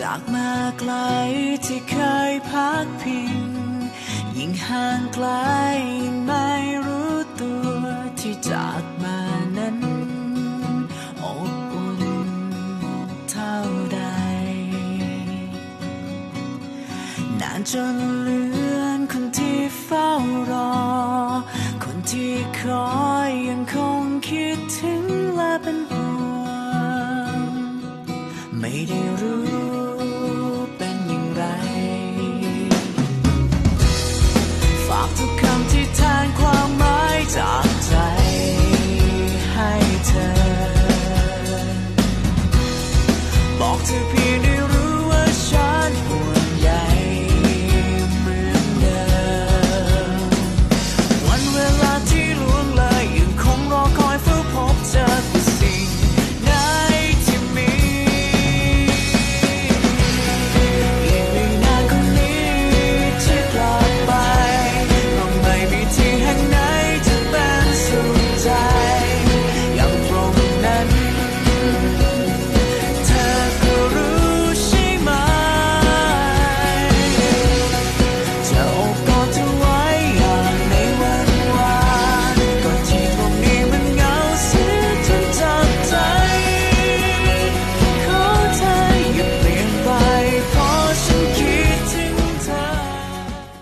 จากมาไกลที่เคยพักพิง ยิ่งห่างไกลยิ่งไม่รู้ตัวที่จากมานั้นอบอุ่นเท่าใด นานจนเลือนคนที่เฝ้ารอ คนที่คอยยังคงคิดถึงและเป็นห่วงไม่ได้รู้